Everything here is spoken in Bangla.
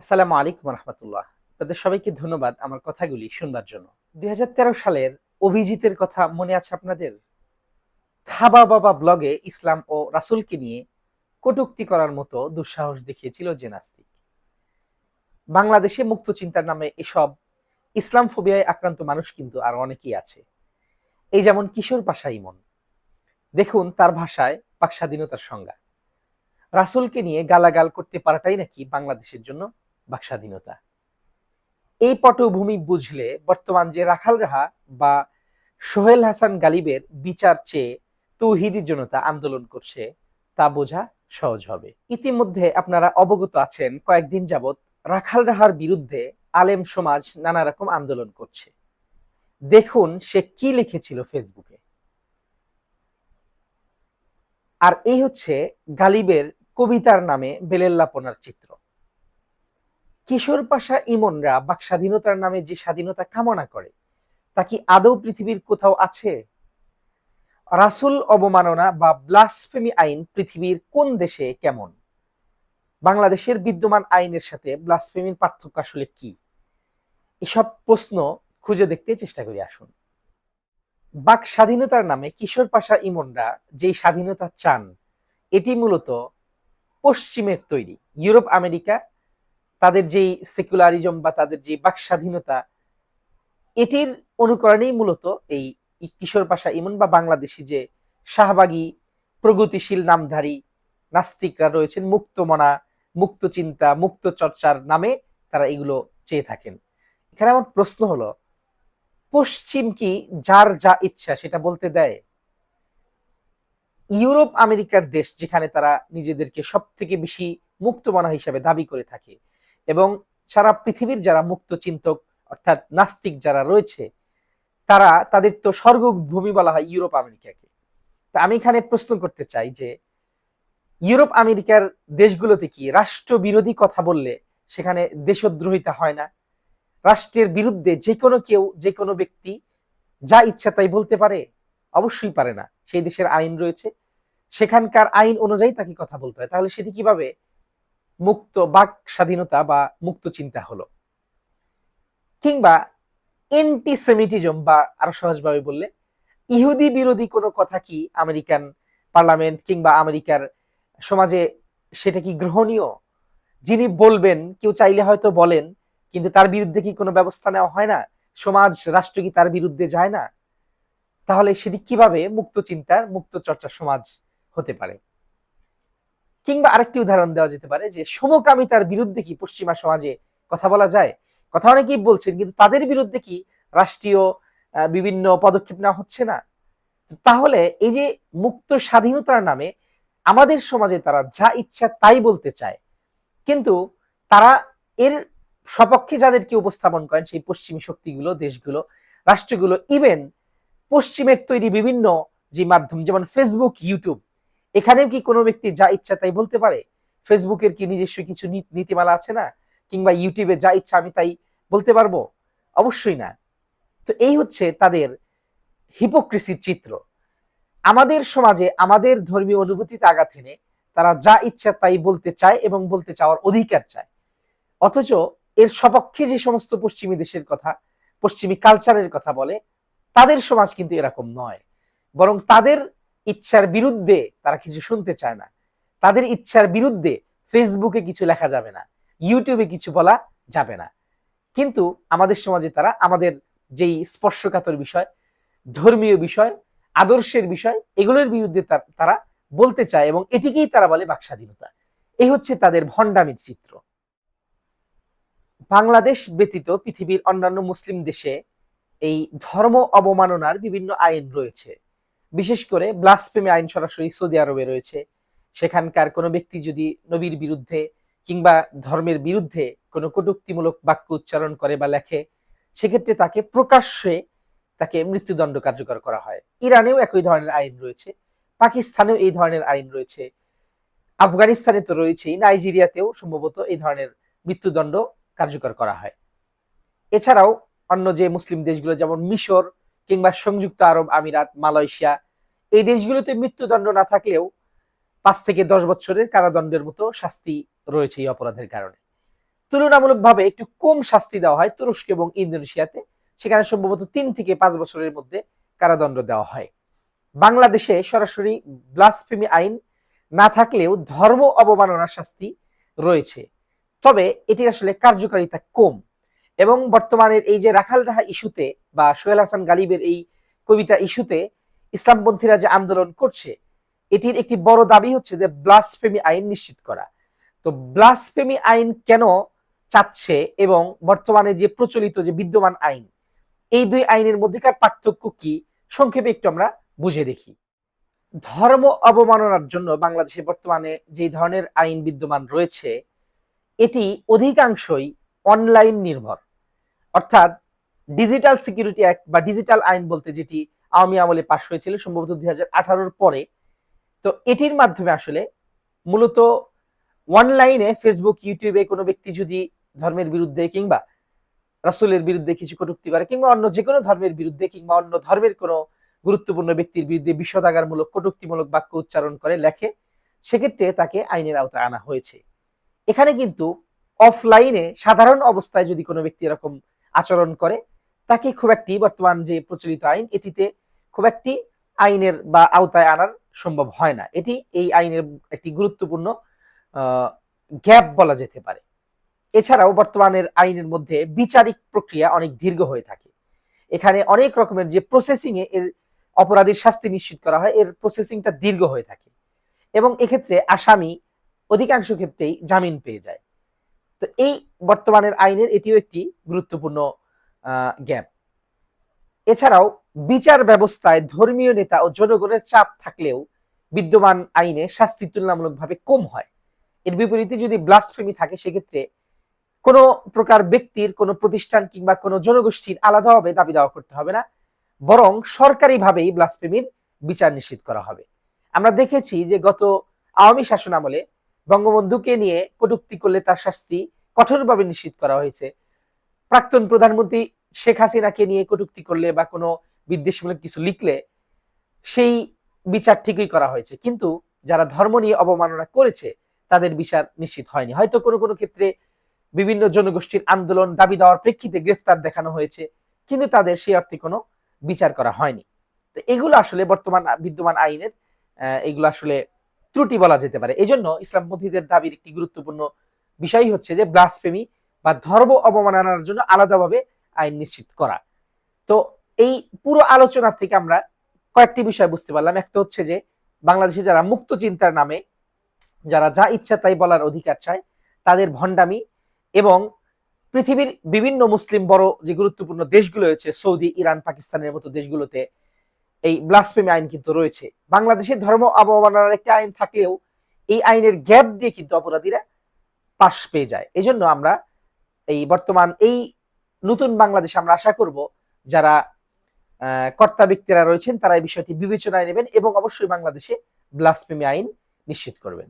আসসালামু আলাইকুম রহমতুল্লাহ। তাদের সবাইকে ধন্যবাদ আমার কথাগুলি শুনবার জন্য। দুই হাজার তেরো সালের অভিজিতের কথা মনে আছে আপনাদের? থাবা বাবা ব্লগে ইসলাম ও রাসূলকে নিয়ে কটুক্তি করার মতো দুঃসাহস দেখিয়েছিল যে নাস্তিক। বাংলাদেশে মুক্ত চিন্তার নামে এসব ইসলাম ফোবিয়ায় আক্রান্ত মানুষ কিন্তু আর অনেকেই আছে। এই যেমন কিশোর পাশা ইমন। দেখুন, তার ভাষায় পাক স্বাধীনতার সংজ্ঞা। রাসূলকে নিয়ে গালাগাল করতে পারাটাই নাকি বাংলাদেশের জন্য বাক স্বাধীনতা এই পটভূমি বুঝলে বর্তমান যে রাখাল রাহা বা সোহেল হাসান গালিবের বিচার চেয়ে তৌহিদি জনতা আন্দোলন করছে, তা বোঝা সহজ হবে। ইতিমধ্যে আপনারা অবগত আছেন, কয়েকদিন যাবৎ রাখাল রাহার বিরুদ্ধে আলেম সমাজ নানা রকম আন্দোলন করছে। দেখুন সে কি লিখেছিল ফেসবুকে। আর এই হচ্ছে গালিবের কবিতার নামে বেলেল্লাপনার চিত্র। কিশোর পাশা ইমনরা বাক স্বাধীনতার নামে যে স্বাধীনতা কামনা করে, তা কি আদৌ পৃথিবীর কোথাও আছে? রাসুল অবমাননা বা ব্লাসফেমি আইন পৃথিবীর কোন দেশে কেমন? বাংলাদেশের বিদ্যমান আইনের সাথে ব্লাসফেমির পার্থক্য আসলে কি? এসব প্রশ্ন খুঁজে দেখতে চেষ্টা করি, আসুন। বাক স্বাধীনতার নামে কিশোর পাশা ইমনরা যেই স্বাধীনতা চান, এটি মূলত পশ্চিমের তৈরি, ইউরোপ, আমেরিকা তাদের যেই সেকুলারিজম বা তাদের যে বাক স্বাধীনতা এটির অনুকরণেই মূলত এই কিশোর পাশা ইমন বা বাংলাদেশি যে শাহবাগী প্রগতিশীল নামধারী নাস্তিকরা রয়েছেন, মুক্তমনা মুক্ত চিন্তা মুক্ত চর্চার নামে তারা এগুলো চেয়ে থাকেন। এখানে আমার প্রশ্ন হলো, পশ্চিম কি যার যা ইচ্ছা সেটা বলতে দেয়? ইউরোপ, আমেরিকার দেশ যেখানে তারা নিজেদেরকে সব থেকে বেশি মুক্তমনা হিসাবে দাবি করে থাকে এবং সারা পৃথিবীর যারা মুক্ত চিন্তক, অর্থাৎ নাস্তিক যারা রয়েছে, তারা, তাদের তো স্বর্গভূমি বলা হয় ইউরোপ আমেরিকাকে। তা আমি এখানে প্রশ্ন করতে চাই যে, ইউরোপ আমেরিকার দেশগুলোতে কি রাষ্ট্র বিরোধী কথা বললে সেখানে দেশদ্রোহিতা হয় না? রাষ্ট্রের বিরুদ্ধে যে কোনো কেউ, যে কোনো ব্যক্তি যা ইচ্ছা তাই বলতে পারে? অবশ্যই পারে না। সেই দেশের আইন রয়েছে। সেখানকার আইন অনুযায়ী তাকে কথা বলতে হয়। তাহলে সেটি কীভাবে মুক্ত বাক স্বাধীনতা বা মুক্ত চিন্তা হলো। কিংবা এন্টিসেমিটিজম বা আরও সহজভাবে বললে, ইহুদি বিরোধী কোনো কথা কি আমেরিকান পার্লামেন্ট কিংবা আমেরিকার সমাজে সেটা কি গ্রহণীয়? যিনি বলবেন, কেউ চাইলে হয়তো বলেন, কিন্তু তার বিরুদ্ধে কি কোনো ব্যবস্থা নেওয়া হয় না? সমাজ, রাষ্ট্র কি তার বিরুদ্ধে যায় না? তাহলে সেটি কীভাবে মুক্ত চিন্তার, মুক্ত চর্চার সমাজ হতে পারে? কিংবা আরেকটি উদাহরণ দেওয়া যেতে পারে যে সমকামিতার বিরুদ্ধে কি পশ্চিমা সমাজে কথা বলা যায়? কথা অনেকেই বলছেন, কিন্তু তাদের বিরুদ্ধে কি রাষ্ট্রীয় বিভিন্ন পদক্ষেপ নেওয়া হচ্ছে না? তাহলে এই যে মুক্ত স্বাধীনতার নামে আমাদের সমাজে তারা যা ইচ্ছা তাই বলতে চায়, কিন্তু তারা এর সপক্ষে যাদেরকে উপস্থাপন করেন সেই পশ্চিমী শক্তিগুলো, দেশগুলো, রাষ্ট্রগুলো ইভেন পশ্চিমের তৈরি বিভিন্ন যে মাধ্যম, যেমন ফেসবুক ইউটিউব এখানেও কি কোনো ব্যক্তি যা ইচ্ছা তাই বলতে পারে? ফেসবুকের কি নিজস্ব কিছু নীতিমালা আছে না? কিংবা ইউটিউবে যা ইচ্ছা আমি তাই বলতে পারব? অবশ্যই না। তো এই হচ্ছে তাদের হিপোক্রেসির চিত্র। আমাদের সমাজে আমাদের ধর্মীয় অনুভূতিতে আঘাত এনে তারা যা ইচ্ছা তাই বলতে চায় এবং বলতে চাওয়ার অধিকার চায়। অথচ এর সপক্ষে যে সমস্ত পশ্চিমী দেশের কথা, পশ্চিমী কালচারের কথা বলে, তাদের সমাজ কিন্তু এরকম নয়। বরং তাদের ইচ্ছার বিরুদ্ধে তারা কিছু শুনতে চায় না। তাদের ইচ্ছার বিরুদ্ধে ফেসবুকে কিছু লেখা যাবে না ইউটিউবে কিছু বলা যাবে না। কিন্তু আমাদের সমাজে তারা আমাদের যেই স্পর্শকাতর বিষয়, ধর্মীয় বিষয়, আদর্শের বিষয়, এগুলোর বিরুদ্ধে তারা বলতে চায় এবং এটিকেই তারা বলে বাক স্বাধীনতা এই হচ্ছে তাদের ভণ্ডামির চিত্র। বাংলাদেশ ব্যতীত পৃথিবীর অন্যান্য মুসলিম দেশে এই ধর্ম অবমাননার বিভিন্ন আইন রয়েছে। বিশেষ করে ব্লাসফেমি আইন সরাসরি সৌদি আরবে রয়েছে। সেখানকার কোনো ব্যক্তি যদি নবীর বিরুদ্ধে কিংবা ধর্মের বিরুদ্ধে কোনো কটুক্তিমূলক বাক্য উচ্চারণ করে বা লেখে, সেক্ষেত্রে তাকে প্রকাশ্যে তাকে মৃত্যুদণ্ড কার্যকর করা হয়। ইরানেও একই ধরনের আইন রয়েছে, পাকিস্তানেও এই ধরনের আইন রয়েছে, আফগানিস্তানে তো রয়েছেই, নাইজেরিয়াতেও সম্ভবত এই ধরনের মৃত্যুদণ্ড কার্যকর করা হয়। এছাড়াও অন্য যে মুসলিম দেশগুলো, যেমন মিশর কিংবা সংযুক্ত আরব আমিরাত, মালয়েশিয়া, এই দেশগুলোতে মৃত্যুদণ্ড না থাকলেও পাঁচ থেকে দশ বছরের কারাদণ্ডের মতো শাস্তি রয়েছে এই অপরাধের কারণে। তুলনামূলকভাবে একটু কম শাস্তি দেওয়া হয় তুরস্ক এবং ইন্দোনেশিয়াতে, সেখানে সম্ভবত তিন থেকে পাঁচ বছরের মধ্যে কারাদণ্ড দেওয়া হয়। বাংলাদেশে সরাসরি ব্লাসফেমি আইন না থাকলেও ধর্ম অবমাননার শাস্তি রয়েছে। তবে এটির আসলে কার্যকারিতা কম। এবং বর্তমানের এই যে রাখাল রাহা ইস্যুতে বা সোহেল হাসান গালিবের এই কবিতা ইস্যুতে ইসলামপন্থীরা যে আন্দোলন করছে, এটির একটি বড় দাবি হচ্ছে যে ব্লাসফেমি আইন নিশ্চিত করা। তো ব্লাসফেমি আইন কেন চাচ্ছে এবং বর্তমানে যে প্রচলিত যে বিদ্যমান আইন, এই দুই আইনের মধ্যেকার পার্থক্য কি, সংক্ষেপে একটু আমরা বুঝে দেখি। ধর্ম অবমাননার জন্য বাংলাদেশে বর্তমানে যে ধরনের আইন বিদ্যমান রয়েছে, এটি অধিকাংশই অনলাইন নির্ভর। অর্থাৎ ডিজিটাল সিকিউরিটি অ্যাক্ট বা ডিজিটাল আইন বলতে যেটি আওয়ামী আমলে পাশ হয়েছিল সম্ভবত দুই হাজার পরে। তো এটির মাধ্যমে আসলে মূলত অনলাইনে ফেসবুক ইউটিউবে কোনো ব্যক্তি যদি ধর্মের বিরুদ্ধে কিংবা রাসুলের বিরুদ্ধে কিছু কটুক্তি করে কিংবা অন্য যে কোনো ধর্মের বিরুদ্ধে কিংবা অন্য ধর্মের কোনো গুরুত্বপূর্ণ ব্যক্তির বিরুদ্ধে বিষোদাগারমূলক কটূক্তিমূলক বাক্য উচ্চারণ করে, লেখে, সেক্ষেত্রে তাকে আইনের আওতায় আনা হয়েছে। এখানে কিন্তু অফলাইনে সাধারণ অবস্থায় যদি কোনো ব্যক্তি এরকম আচরণ করে। তাকে খুব একটি বর্তমান যে প্রচলিত আইন, এটিতে খুব একটি আইনের বা আওতায় আনার সম্ভব হয় না। এটি এই আইনের একটি গুরুত্বপূর্ণ গ্যাপ বলা যেতে পারে। এছাড়াও বর্তমানের আইনের মধ্যে বিচারিক প্রক্রিয়া অনেক দীর্ঘ হয়ে থাকে। এখানে অনেক রকমের যে প্রসেসিং এ এর অপরাধীর শাস্তি নিশ্চিত করা হয়, এর প্রসেসিংটা দীর্ঘ হয়ে থাকে। এবং এক্ষেত্রে আসামি অধিকাংশ ক্ষেত্রেই জামিন পেয়ে যায়। তো এই বর্তমানের আইনের এটিও একটি গুরুত্বপূর্ণ গ্যাপ। এছাড়াও বিচার ব্যবস্থায় ধর্মীয় নেতা ও জনগণের চাপ থাকলেও বিদ্যমান আইনে শাস্তি তুলনামূলকভাবে কম হয়। এর বিপরীতে যদি ব্লাসফেমি থাকে, সেক্ষেত্রে কোনো প্রকার ব্যক্তির, কোনো প্রতিষ্ঠান কিংবা কোনো জনগোষ্ঠীর আলাদাভাবে দাবি দাওয়া করতে হবে না, বরং সরকারিভাবেই ব্লাসফেমির বিচার নিশ্চিত করা হবে। আমরা দেখেছি যে গত আওয়ামী শাসন আমলে বঙ্গবন্ধুকে নিয়ে কটূক্তি করলে তার শাস্তি কঠোরভাবে নিশ্চিত করা হয়েছে। প্রাক্তন প্রধানমন্ত্রী শেখ হাসিনাকে নিয়ে কটূক্তি করলে বা কোনো বিদ্বেষমূলক কিছু লিখলে সেই বিচার ঠিকই করা হয়েছে। কিন্তু যারা ধর্ম নিয়ে অবমাননা করেছে, তাদের বিচার নিশ্চিত হয়নি। হয়তো কোনো কোনো ক্ষেত্রে বিভিন্ন জনগোষ্ঠীর আন্দোলন, দাবি দেওয়ার প্রেক্ষিতে গ্রেফতার দেখানো হয়েছে, কিন্তু তাদের সেই অর্থে কোনো বিচার করা হয়নি। তো এগুলো আসলে বর্তমান বিদ্যমান আইনের এগুলো আসলে ত্রুটি বলা যেতে পারে। এই জন্য ইসলামপন্থীদের দাবির একটি গুরুত্বপূর্ণ বিষয় হচ্ছে যে ব্লাসফেমি বা ধর্ম অবমাননার জন্য আলাদাভাবে আইন নিশ্চিত করা। তো এই পুরো আলোচনা থেকে আমরা কয়েকটি বিষয় বুঝতে পারলাম। একটা হচ্ছে যে, বাংলাদেশে যারা মুক্ত চিন্তার নামে, যারা যা ইচ্ছা তাই বলার অধিকার চায়, তাদের ভণ্ডামি এবং পৃথিবীর বিভিন্ন মুসলিম বড় যে গুরুত্বপূর্ণ দেশগুলো রয়েছে, সৌদি, ইরান, পাকিস্তানের মতো দেশগুলোতে এই ব্লাসফেমি আইন কিন্তু রয়েছে। বাংলাদেশে ধর্ম অবমাননার একটি আইন থাকলেও এই আইনের গ্যাপ দিয়ে কিন্তু অপরাধীরা পাশ পেয়ে যায়। এই জন্য আমরা এই বর্তমান এই নতুন বাংলাদেশ আমরা আশা করব যারা কর্তা ব্যক্তিরা রয়েছেন তারা এই বিষয়টি বিবেচনায় নেবেন এবং অবশ্যই বাংলাদেশে ব্লাসফেমি আইন নিশ্চিত করবেন।